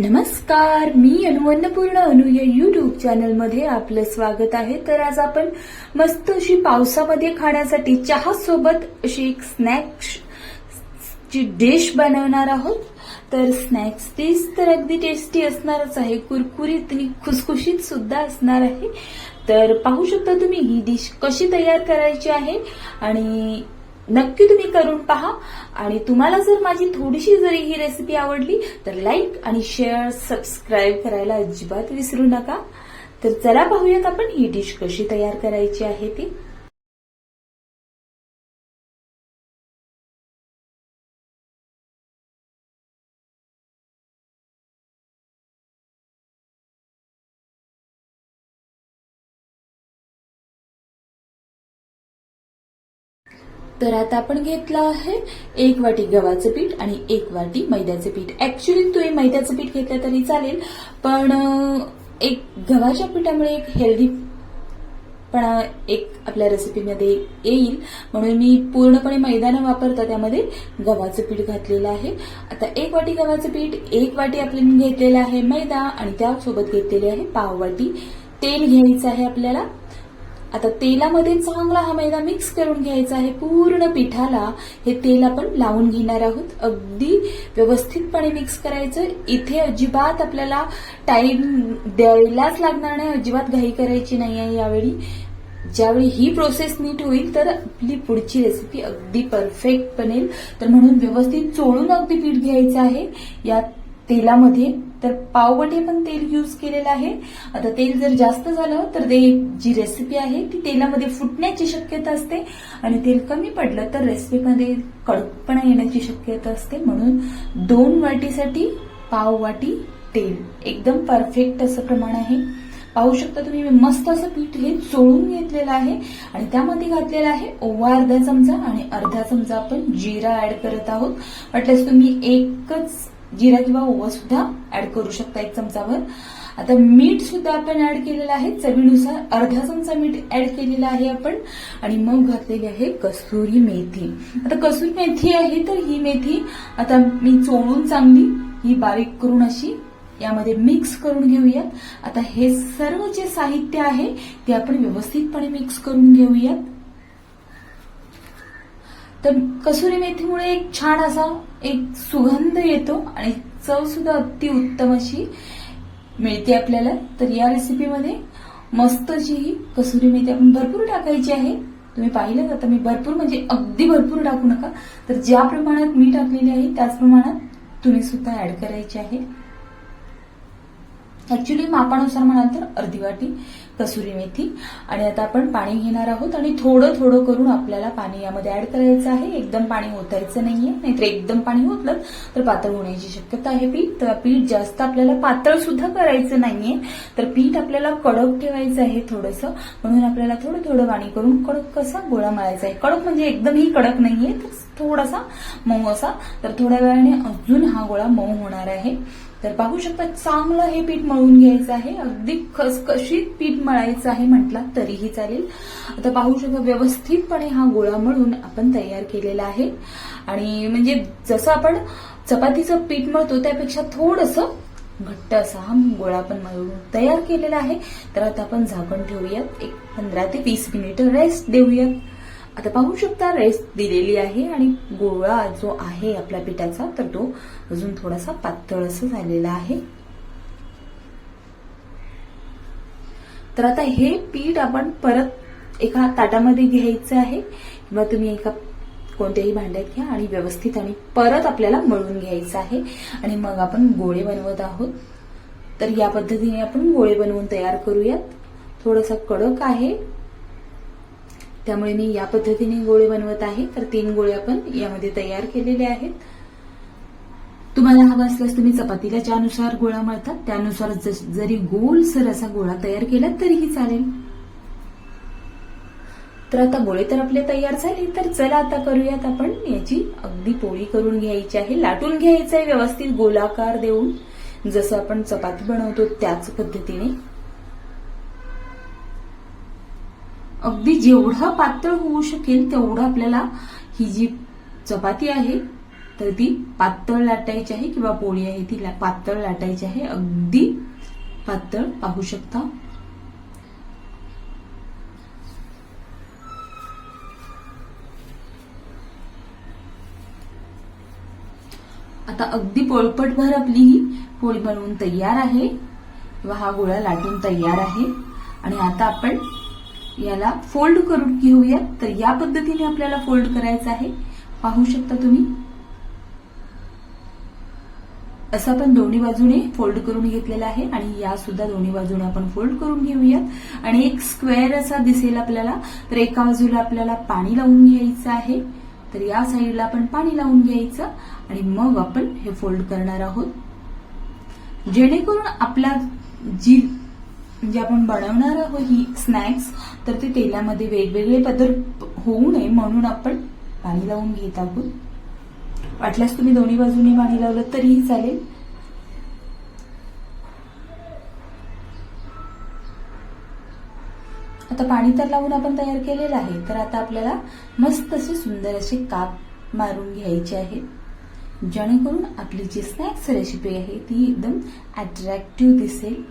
नमस्कार मी अनु अन्नपूर्ण अनु या युट्यूब चॅनलमध्ये आपलं स्वागत आहे. तर आज आपण मस्त अशी पावसामध्ये खाण्यासाठी चहा सोबत अशी एक स्नॅक्स ची डिश बनवणार आहोत. तर स्नॅक्स डिश तर अगदी टेस्टी असणारच आहे. कुरकुरीत आणि खुसखुशीत सुद्धा असणार आहे. तर पाहू शकता तुम्ही ही डिश कशी तयार करायची आहे. आणि नक्की तुम्ही करून पहा. आणि तुम्हाला जर माझी थोडीशी जरी ही रेसिपी आवडली तर लाईक आणि शेअर सबस्क्राईब करायला अजिबात विसरू नका. तर चला पाहूयात आपण ही डिश कशी तयार करायची आहे ती. तर आता आपण घेतलं आहे एक वाटी गव्हाचं पीठ आणि एक वाटी मैद्याचं पीठ. ऍक्च्युली तुम्ही मैद्याचं पीठ घेतलं तरी चालेल पण एक गव्हाच्या पिठामुळे एक हेल्दी पण एक आपल्या रेसिपीमध्ये येईल. म्हणून मी पूर्णपणे मैदा न वापरता त्यामध्ये गव्हाचं पीठ घातलेलं आहे. आता एक वाटी गव्हाचं पीठ एक वाटी आपल्याला घेतलेलं आहे मैदा आणि त्यासोबत घेतलेली आहे पाव वाटी तेल घ्यायचं आहे आपल्याला. आता तेलामध्ये चांगला हा मैदा मिक्स करून घ्यायचा आहे. पूर्ण पिठाला हे तेल आपण लावून घेणार आहोत. अगदी व्यवस्थितपणे मिक्स करायचं. इथे अजिबात आपल्याला टाइम द्यायलाच लागणार नाही. अजिबात घाई करायची नाही आहे यावेळी. ज्यावेळी ही प्रोसेस नीट होईल तर आपली पुढची रेसिपी अगदी परफेक्ट बनेल. तर म्हणून व्यवस्थित चोळून अगदी पीठ घ्यायचं आहे. यात तेलामध्ये तर पाववाटी पण तेल यूज केलेलं आहे. आता तेल जर जास्त झालं तर ते जी रेसिपी आहे ती तेलामध्ये फुटण्याची शक्यता असते आणि तेल कमी पडलं तर रेसिपीमध्ये कडकपणा येण्याची शक्यता असते. म्हणून दोन वाटीसाठी पाव वाटी तेल. एकदम परफेक्ट असं प्रमाण आहे. पाहू शकता तुम्ही मी मस्त असं पीठ हे चोळून घेतलेलं आहे आणि त्यामध्ये घातलेलं आहे ओवा अर्धा चमचा आणि अर्धा चमचा आपण जिरा ऍड करत आहोत. वाटल्यास तुम्ही एकच जिरा किंवा ओवा सुद्धा ऍड करू शकता एक चमचावर आता मीठ सुद्धा आपण ऍड केलेलं आहे. चवीनुसार अर्धा चमचा मीठ ऍड केलेलं आहे आपण. आणि मग घातलेली आहे कसुरी मेथी. आता कसुरी मेथी आहे तर ही मेथी आता मी चोळून चांगली ही बारीक करून अशी यामध्ये मिक्स करून घेऊयात. आता हे सर्व जे साहित्य आहे ते आपण व्यवस्थितपणे मिक्स करून घेऊयात. तर कसुरी मेथीमुळे एक छान असा एक सुगंध येतो आणि चव सुद्धा अति उत्तम अशी मिळते आपल्याला. तर या रेसिपीमध्ये मस्त अशी ही कसुरी मेथी आपण भरपूर टाकायची आहे. तुम्ही पाहिलं आता मी भरपूर म्हणजे अगदी भरपूर टाकू नका. तर ज्या प्रमाणात मी टाकलेली आहे त्याच प्रमाणात तुम्ही सुद्धा ऍड करायची आहे. ऍक्च्युली मापानुसार म्हणाल तर अर्धी वाटी. कसुरी मेथी. आणि आता आपण पाणी घेणार आहोत आणि थोडं थोडं करून आपल्याला पाणी यामध्ये ऍड करायचं आहे. एकदम पाणी ओतायचं नाहीये नाहीतर एकदम पाणी ओतलं तर पातळ होण्याची शक्यता आहे पीठ. तर पीठ जास्त आपल्याला पातळ सुद्धा करायचं नाहीये तर पीठ आपल्याला कडक ठेवायचं आहे थोडंसं. म्हणून आपल्याला थोडं थोडं पाणी करून कडक कसा गोळा मळायचा आहे. कडक म्हणजे एकदमही कडक नाहीये तर थोडासा मऊ असा. तर थोड्या वेळाने अजून हा गोळा मऊ होणार आहे. तर पाहू शकता चांगलं हे पीठ मळून घ्यायचं आहे. अगदी खसखशीत पीठ मळायचं आहे म्हटला तरीही चालेल. आता पाहू शकता व्यवस्थितपणे हा गोळा मळून आपण तयार केलेला आहे. आणि म्हणजे जसं आपण चपातीचं पीठ मळतो त्यापेक्षा थोडंसं घट्ट असा हा गोळा पण मळून तयार केलेला आहे. तर आता आपण झाकण ठेवूयात. एक पंधरा ते वीस मिनिट रेस्ट देऊयात. आता पाहू शकता रेस्ट दिलेली आहे आणि गोळा जो आहे आपल्या पिठाचा तर तो अजून थोडासा पातळ असं झालेला आहे. तर आता हे पीठ आपण परत एका ताटामध्ये घ्यायचं आहे. किंवा तुम्ही एका कोणत्याही भांड्यात घ्या आणि व्यवस्थित आणि परत आपल्याला मळून घ्यायचं आहे. आणि मग आपण गोळे बनवत आहोत. तर या पद्धतीने आपण गोळे बनवून तयार करूयात. थोडासा कडक आहे. त्यामुळे मी या पद्धतीने गोळे बनवत आहे. तर तीन गोळे आपण यामध्ये तयार केलेले आहेत. तुम्हाला हवा असल्यास तुम्ही चपातीला ज्यानुसार गोळा मळतात त्यानुसार जस- जरी गोलसर असा गोळा तयार केला तरीही चालेल. तर आता गोळे तर आपले तयार झाले तर चला आता करूयात आपण याची अगदी पोळी करून घ्यायची आहे लाटून घ्यायचं आहे व्यवस्थित गोलाकार देऊन. जसं आपण चपाती बनवतो त्याच पद्धतीने अगदी जेवढं पातळ होऊ शकेल तेवढं आपल्याला ही जी चपाती आहे तर ती पातळ लाटायची आहे किंवा पोळी आहे ती पातळ लाटायची आहे. अगदी पातळ पाहू शकता. आता अगदी पोळपटभर आपली ही पोळी बनवून तयार आहे. किंवा हा गोळा लाटून तयार आहे. आणि आता आपण याला फोल्ड करून घेऊया तर या पद्धतीने आपल्याला फोल्ड करायचं आहे. पाहू शकता तुम्ही? असं आपण दोन्ही बाजूने फोल्ड करून घेतलेला आहे आणि या सुद्धा दोन्ही बाजूने आपण फोल्ड करून घेऊयात. आणि एक स्क्वेअर असा दिसेल आपल्याला. तर एका बाजूला आपल्याला पाणी लावून घ्यायचं आहे. तर या साईडला आपण पाणी लावून घ्यायचं. आणि मग आपण हे फोल्ड करणार आहोत. जेणेकरून आपला जी म्हणजे आपण बनवणार आहोत ही स्नॅक्स तर ते तेलामध्ये वेगवेगळे पदार्थ होऊ नये म्हणून आपण पाणी लावून घेत आहोत. वाटल्यास तुम्ही दोन्ही बाजूने पाणी लावलं तरीही चालेल. आता पाणी तर लावून आपण तयार केलेलं आहे तर आता आपल्याला मस्त असे सुंदर असे काप मारून घ्यायचे आहेत. जेणेकरून आपली जी स्नॅक्स रेसिपी आहे ती एकदम अट्रॅक्टिव्ह दिसेल.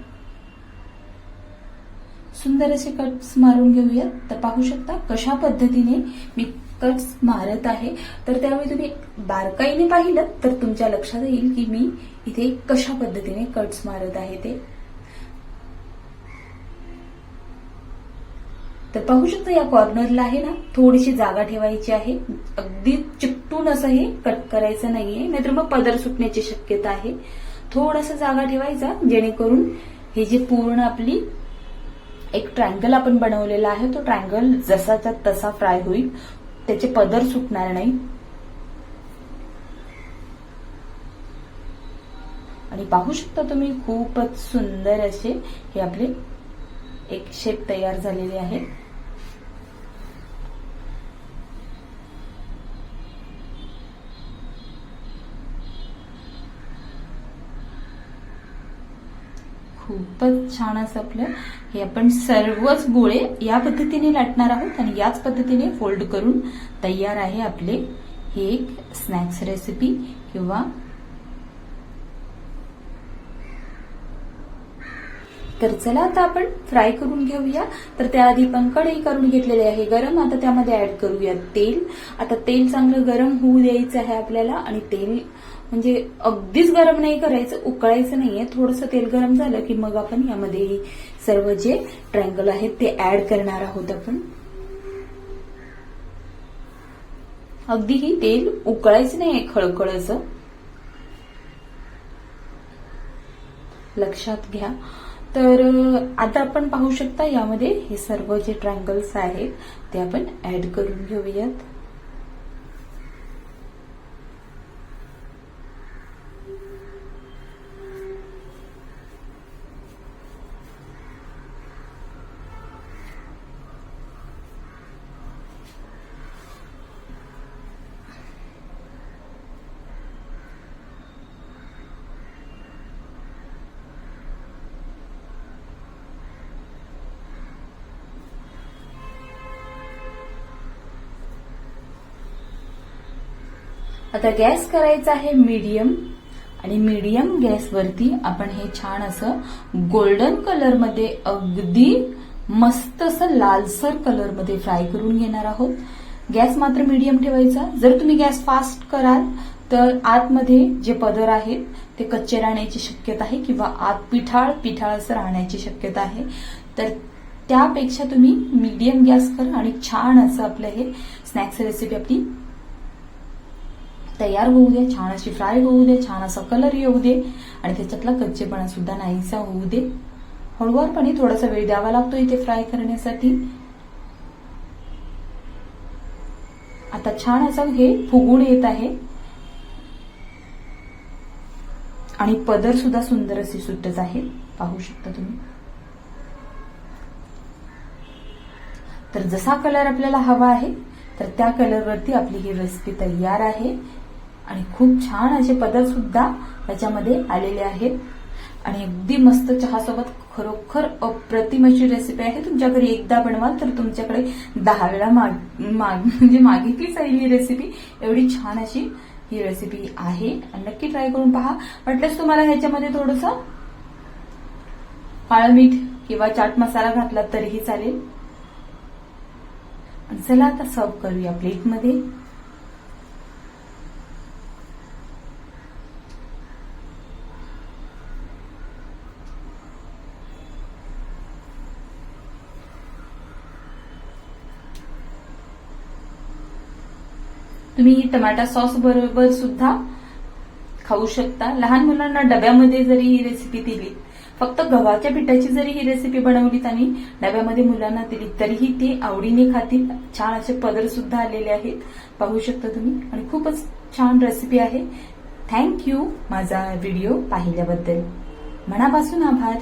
सुंदर असे कट्स मारून घेऊयात तर पाहू शकता कशा पद्धतीने मी कट्स मारत आहे. तर त्यावेळी तुम्ही बारकाईने पाहिलं तर तुमच्या लक्षात येईल की मी इथे कशा पद्धतीने कट्स मारत आहे ते. तर पाहू शकता या कॉर्नरला आहे ना थोडीशी जागा ठेवायची आहे. अगदी चिकटून असं हे कट करायचं नाहीये नाहीतर मग पदर सुटण्याची शक्यता आहे. थोडासा जागा ठेवायचा जेणेकरून हे जे पूर्ण आपली एक ट्रँगल आपण बनवलेला आहे. तो ट्रँगल जसाचा तसा फ्राय होईल. त्याचे पदर सुटणार नाही. आणि पाहू शकता तुम्ही खूपच सुंदर असे हे आपले एक शेप तयार झालेले आहे. खूपच छान असं आपलं हे आपण सर्वच गोळे या पद्धतीने लाटणार आहोत आणि याच पद्धतीने फोल्ड करून तयार आहे आपले हे एक स्नॅक्स रेसिपी किंवा तर चला आता आपण फ्राय करून घेऊया. तर त्याआधी पण कढई करून घेतलेली आहे गरम. आता त्यामध्ये ऍड करूया तेल. आता तेल चांगलं गरम होऊ द्यायचं आहे आपल्याला आणि तेल म्हणजे अगदीच गरम नाही करायचं उकळायचं नाहीये. थोडंसं तेल गरम झालं की मग आपण यामध्ये सर्व जे ट्रँगल आहेत ते ऍड करणार आहोत आपण. अगदी ही तेल उकळायचं नाहीये खळखळचं लक्षात घ्या. तर आता आपण पाहू शकता यामध्ये हे सर्व जे ट्रँगल्स आहेत ते आपण ऍड करून घेऊयात. आता गॅस करायचा आहे मीडियम आणि मीडियम गॅसवरती आपण हे छान असं गोल्डन कलरमध्ये अगदी मस्त असं लालसर कलरमध्ये फ्राय करून घेणार आहोत. गॅस मात्र मीडियम ठेवायचा. जर तुम्ही गॅस फास्ट कराल तर आतमध्ये जे पदर आहेत ते कच्चे राहण्याची शक्यता आहे किंवा आत पिठाळ पिठाळ असं राहण्याची शक्यता आहे. तर त्यापेक्षा तुम्ही मीडियम गॅस करा आणि छान असं आपलं हे स्नॅक्स रेसिपी आपली तयार होऊ दे छान अशी फ्राय होऊ दे छान असा कलर येऊ दे. आणि त्याच्यातला कच्चेपणा सुद्धा नाहीसा होऊ दे. हळूवारपणे थोडासा वेळ द्यावा लागतो इथे फ्राय करण्यासाठी. आता छान असं हे फुगून येत आहे. आणि पदर सुद्धा सुंदर असे सुटत आहे. पाहू शकता तुम्ही. तर जसा कलर आपल्याला हवा आहे तर त्या कलरवरती आपली ही रेसिपी तयार आहे. आणि खूप छान असे पदार्थ सुद्धा त्याच्यामध्ये आलेले आहेत. आणि अगदी मस्त चहासोबत खरोखर अप्रतिम अशी रेसिपी आहे. तुमच्या घरी एकदा बनवाल तर तुमच्याकडे दहा वेळा माग माग म्हणजे मागितली जाईल ही रेसिपी एवढी छान अशी ही रेसिपी आहे. आणि नक्की ट्राय करून पहा. वाटल्यास तुम्हाला ह्याच्यामध्ये थोडंसं काळं मीठ किंवा चाट मसाला घातला तरीही चालेल. चला आता सर्व करूया प्लेटमध्ये तुम्ही टमाटा सॉस बरोबर सुद्धा खाऊ शकता. लहान मुलांना डब्यामध्ये जरी ही रेसिपी दिली फक्त गव्हाच्या पिठाची जरी ही रेसिपी बनवलीत आणि डब्यामध्ये मुलांना दिली तरीही ते आवडीने खातील. छान असे पदर सुद्धा आलेले आहेत. पाहू शकता तुम्ही. आणि खूपच छान रेसिपी आहे. थँक्यू माझा व्हिडिओ पाहिल्याबद्दल. मनापासून आभार.